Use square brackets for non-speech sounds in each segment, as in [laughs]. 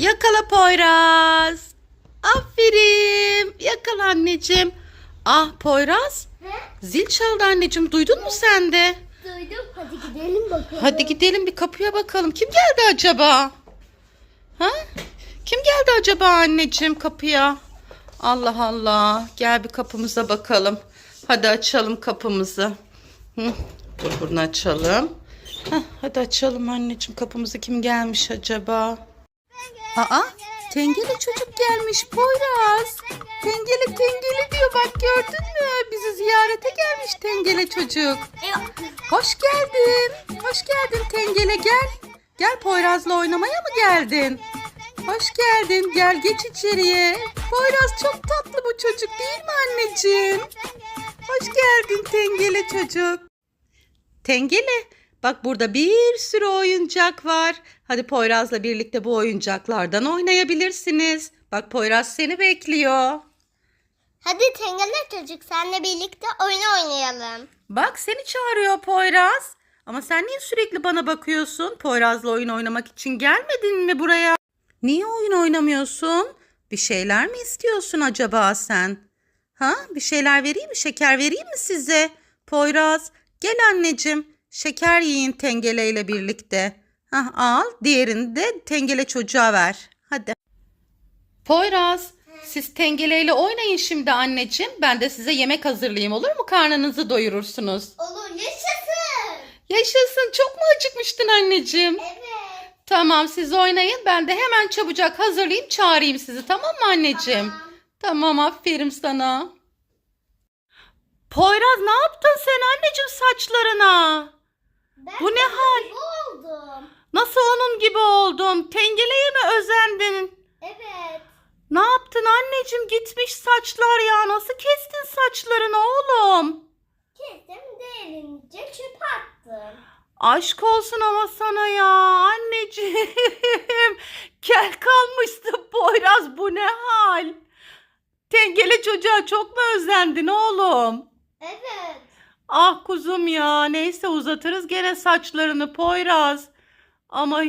Yakala Poyraz. Aferin. Yakala anneciğim. Ah Poyraz. He? Zil çaldı anneciğim. Duydun mu sen de? Duydum. Hadi gidelim bakalım. Hadi gidelim bir kapıya bakalım. Kim geldi acaba? Ha? Kim geldi acaba anneciğim kapıya? Allah Allah. Gel bir kapımıza bakalım. Hadi açalım kapımızı. Hı, dur bunu açalım. Hah, hadi açalım anneciğim kapımızı. Kim gelmiş acaba? Aa, tengeli çocuk gelmiş Poyraz. Tengeli tengeli diyor bak gördün mü? Bizi ziyarete gelmiş tengele çocuk. Hoş geldin. Hoş geldin Tengele gel. Gel Poyraz'la oynamaya mı geldin? Hoş geldin. Gel geç içeriye. Poyraz çok tatlı bu çocuk değil mi anneciğim? Hoş geldin Tengele çocuk. Tengele bak burada bir sürü oyuncak var. Hadi Poyraz'la birlikte bu oyuncaklardan oynayabilirsiniz. Bak Poyraz seni bekliyor. Hadi tengele çocuk senle birlikte oyun oynayalım. Bak seni çağırıyor Poyraz. Ama sen niye sürekli bana bakıyorsun? Poyraz'la oyun oynamak için gelmedin mi buraya? Niye oyun oynamıyorsun? Bir şeyler mi istiyorsun acaba sen? Ha? Bir şeyler vereyim mi? Şeker vereyim mi size? Poyraz, gel anneciğim. Şeker yiyin tengeleyle birlikte. Hah, al, diğerini de tengele çocuğa ver. Hadi. Poyraz, siz tengeleyle oynayın şimdi anneciğim. Ben de size yemek hazırlayayım olur mu? Karnınızı doyurursunuz. Olur yaşasın. Yaşasın. Çok mu acıkmıştın anneciğim? Evet. Tamam siz oynayın. Ben de hemen çabucak hazırlayayım çağırayım sizi. Tamam mı anneciğim? Tamam. Tamam aferin sana. Poyraz ne yaptın sen anneciğim saçlarına? Ben Bu ne hal? gibi oldum. Nasıl onun gibi oldun? Tengeleye mi özendin? Evet. Ne yaptın anneciğim? Gitmiş saçlar ya. Nasıl kestin saçlarını oğlum? Kestim derince çöp attım. Aşk olsun ama sana ya anneciğim. [laughs] Kel kalmışsın Poyraz bu ne hal? Tengele çocuğa çok mu özlendin oğlum? Evet. Ah kuzum ya neyse uzatırız gene saçlarını Poyraz. Ama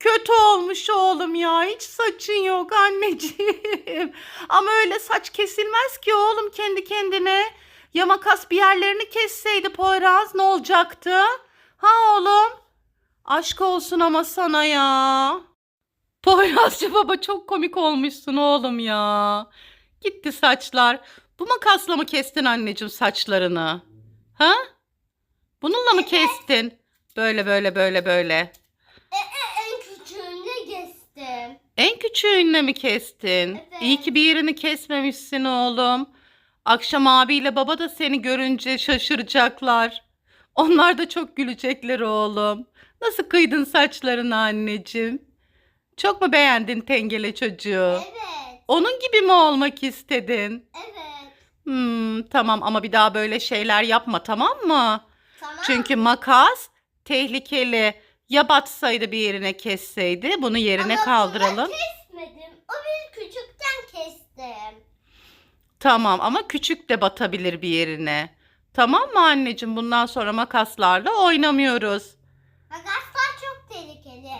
kötü olmuş oğlum ya hiç saçın yok anneciğim. [laughs] Ama öyle saç kesilmez ki oğlum kendi kendine. Ya makas bir yerlerini kesseydi Poyraz ne olacaktı? Ha oğlum? Aşk olsun ama sana ya. Poyrazcı baba çok komik olmuşsun oğlum ya. Gitti saçlar. Bu makasla mı kestin anneciğim saçlarını? Ha? Bununla mı kestin? Böyle böyle böyle böyle. E, e, en küçüğünü kestim. En küçüğünle mi kestin? Evet. İyi ki bir yerini kesmemişsin oğlum. Akşam abiyle baba da seni görünce şaşıracaklar. Onlar da çok gülecekler oğlum. Nasıl kıydın saçlarını anneciğim? Çok mu beğendin tengele çocuğu? Evet. Onun gibi mi olmak istedin? Evet. Hmm, tamam ama bir daha böyle şeyler yapma tamam mı? Tamam. Çünkü makas tehlikeli. Ya batsaydı bir yerine kesseydi bunu yerine Ama kaldıralım. bunu kesmedim. O bir küçükten kestim. Tamam ama küçük de batabilir bir yerine. Tamam mı anneciğim? Bundan sonra makaslarla oynamıyoruz. Makaslar çok tehlikeli.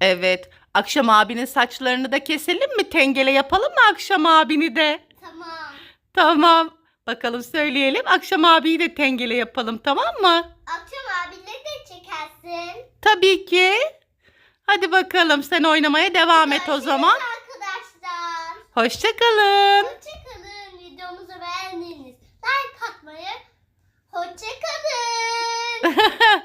Evet. Akşam abinin saçlarını da keselim mi? Tengele yapalım mı akşam abini de? Tamam. Tamam. Bakalım söyleyelim. Akşam abiyi de tengele yapalım tamam mı? Akşam abiyle de çekersin. Tabii ki. Hadi bakalım sen oynamaya devam et o Görüşürüz zaman. Arkadaşlar. Hoşçakalın. Hoşçakalın. Videomuzu beğendiğiniz like atmayı. Hoşçakalın. [laughs]